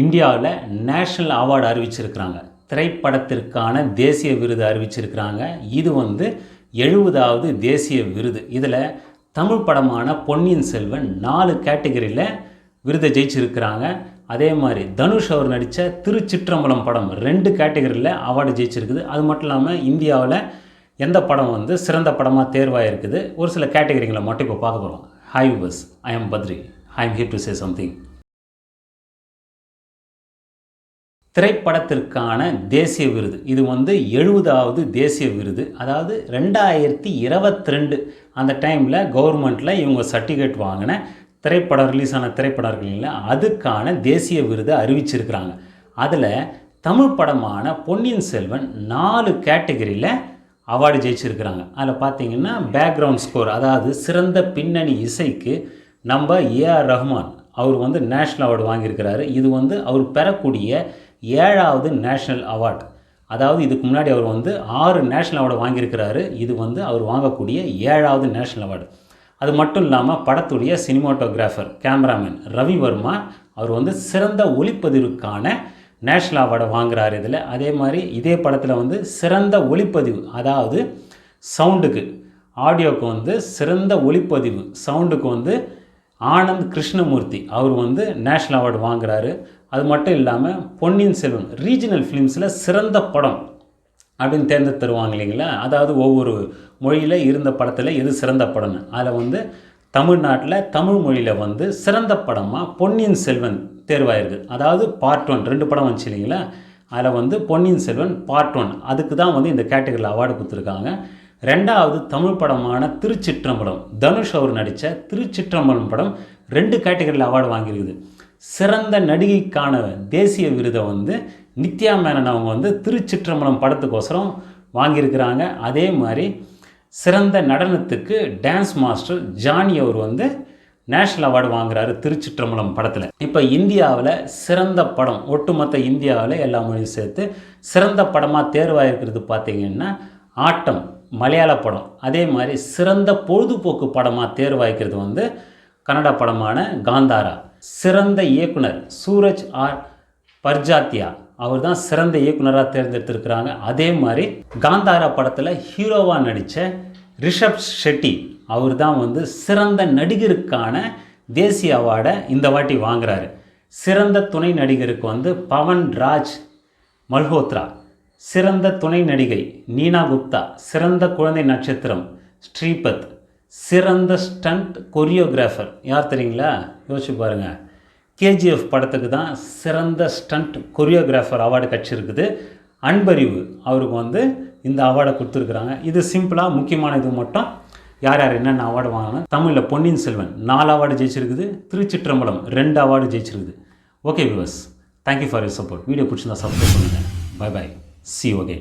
இந்தியாவில் national award அறிவிச்சிருக்கிறாங்க. திரைப்படத்திற்கான தேசிய விருது அறிவிச்சிருக்கிறாங்க. இது வந்து எழுபதாவது தேசிய விருது. இதில் தமிழ் படமான பொன்னியின் செல்வன் நாலு கேட்டகரியில் விருதை ஜெயிச்சிருக்கிறாங்க. அதே மாதிரி தனுஷ் அவர் நடித்த திருச்சிற்றம்பலம் படம் ரெண்டு கேட்டகரியில் அவார்டு ஜெயிச்சிருக்குது. அது மட்டும் இல்லாமல் இந்தியாவில் எந்த படம் வந்து சிறந்த படமாக தேர்வாயிருக்குது? ஒரு சில கேட்டகரிங்களை மட்டும் இப்போ பார்க்க போகிறோம் hi bus I am Badri I am here to say something திரைப்படத்திற்கான தேசிய விருது. இது வந்து எழுபதாவது தேசிய விருது. அதாவது ரெண்டாயிரத்தி இருபத்தி ரெண்டு அந்த டைமில் கவர்மெண்ட்டில் இவங்க சர்டிஃபிகேட் வாங்கின திரைப்படம் ரிலீஸ் ஆன திரைப்படங்களில் அதுக்கான தேசிய விருதை அறிவிச்சிருக்கிறாங்க. அதில் தமிழ் படமான பொன்னியின் செல்வன் நாலு கேட்டகரியில் அவார்டு ஜெயிச்சிருக்கிறாங்க. அதில் பார்த்தீங்கன்னா பேக்ரவுண்ட் ஸ்கோர் அதாவது சிறந்த பின்னணி இசைக்கு நம்ம ஏஆர் ரஹ்மான் அவர் வந்து நேஷ்னல் அவார்டு வாங்கியிருக்கிறாரு. இது வந்து அவர் பெறக்கூடிய ஏழாவது நேஷ்னல் அவார்டு. அதாவது இதுக்கு முன்னாடி அவர் வந்து ஆறு நேஷ்னல் அவார்டு வாங்கியிருக்கிறாரு. இது வந்து அவர் வாங்கக்கூடிய ஏழாவது நேஷ்னல் அவார்டு. அது மட்டும் இல்லாமல் படத்துடைய சினிமாட்டோகிராஃபர் கேமராமேன் ரவி வர்மா அவர் வந்து சிறந்த ஒளிப்பதிவுக்கான நேஷ்னல் அவார்டை வாங்குறாரு இதில். அதே மாதிரி இதே படத்தில் வந்து சிறந்த ஒளிப்பதிவு அதாவது சவுண்டுக்கு ஆடியோக்கு வந்து சிறந்த ஒளிப்பதிவு சவுண்டுக்கு வந்து ஆனந்த் கிருஷ்ணமூர்த்தி அவர் வந்து நேஷ்னல் அவார்டு வாங்குறாரு. அது மட்டும் இல்லாமல் பொன்னியின் செல்வன் ரீஜனல் ஃபிலிம்ஸில் சிறந்த படம் அப்படின்னு தேர்ந்தெடுத்து தருவாங்க இல்லைங்களா? அதாவது ஒவ்வொரு மொழியில் இருந்த படத்தில் எது சிறந்த படம்னு. அதில் வந்து தமிழ்நாட்டில் தமிழ் மொழியில் வந்து சிறந்த படமாக பொன்னியின் செல்வன் தேர்வாயிருக்கு. அதாவது பார்ட் ஒன் ரெண்டு படம் வந்துச்சு இல்லைங்களா? அதில் வந்து பொன்னியின் செல்வன் பார்ட் ஒன் அதுக்கு தான் வந்து இந்த கேட்டகரியில் அவார்டு கொடுத்துருக்காங்க. ரெண்டாவது தமிழ் படமான திருச்சிற்றம்பலம் தனுஷ் அவர் நடித்த திருச்சிற்றம்பலம் படம் ரெண்டு கேட்டகரியில் அவார்டு வாங்கியிருக்குது. சிறந்த நடிகைக்கான தேசிய விருதை வந்து நித்யா மேனன் அவங்க வந்து திருச்சிற்றம்பலம் படத்துக்கோசரம் வாங்கியிருக்கிறாங்க. அதே மாதிரி சிறந்த நடனத்துக்கு டான்ஸ் மாஸ்டர் ஜானி அவர் வந்து நேஷ்னல் அவார்டு வாங்குறாரு திருச்சிற்றம்பலம் படத்தில். இப்போ இந்தியாவில் சிறந்த படம் ஒட்டுமொத்த இந்தியாவில் எல்லா மொழியும் சேர்த்து சிறந்த படமாக தேர்வாயிருக்கிறது பார்த்திங்கன்னா ஆட்டம் மலையாள படம். அதே மாதிரி சிறந்த பொழுதுபோக்கு படமாக தேர்வாய்க்கிறது வந்து கன்னட படமான காந்தாரா. சிறந்த இயக்குனர் சூரஜ் ஆர் பர்ஜாத்தியா. அவர் தான் சிறந்த இயக்குனராக தேர்ந்தெடுத்திருக்கிறாங்க. அதே மாதிரி காந்தாரா படத்தில் ஹீரோவாக நடித்த ரிஷப் ஷெட்டி அவர் தான் வந்து சிறந்த நடிகருக்கான தேசிய அவார்டை இந்த வாட்டி வாங்குறாரு. சிறந்த துணை நடிகருக்கு வந்து பவன் ராஜ் மல்ஹோத்ரா சிறந்த துணை நடிகை நீனா குப்தா சிறந்த குழந்தை நட்சத்திரம் ஸ்ரீபத் சிறந்த ஸ்டண்ட் கொரியோகிராஃபர் யார் தெரியுங்களா? யோசிச்சு பாருங்கள் கேஜிஎஃப் படத்துக்கு தான் சிறந்த ஸ்டண்ட் கொரியோகிராஃபர் அவார்டு கட்சிருக்குது அன்பறிவு அவருக்கு வந்து இந்த அவார்டை கொடுத்துருக்குறாங்க. இது சிம்பிளாக முக்கியமான இது மட்டும். யார் யார் என்னென்ன அவார்டு வாங்கினா தமிழில் பொன்னியின் செல்வன் நாலு அவார்டு ஜெயிச்சிருக்குது. திருச்சிற்றம்பலம் ரெண்டு award ஜெயிச்சிருக்குது. Okay viewers thank you for your support video பிடிச்சிருந்தா சப்ஸ்கிரைப் பண்ணுங்கள் பை பை சி ஓகே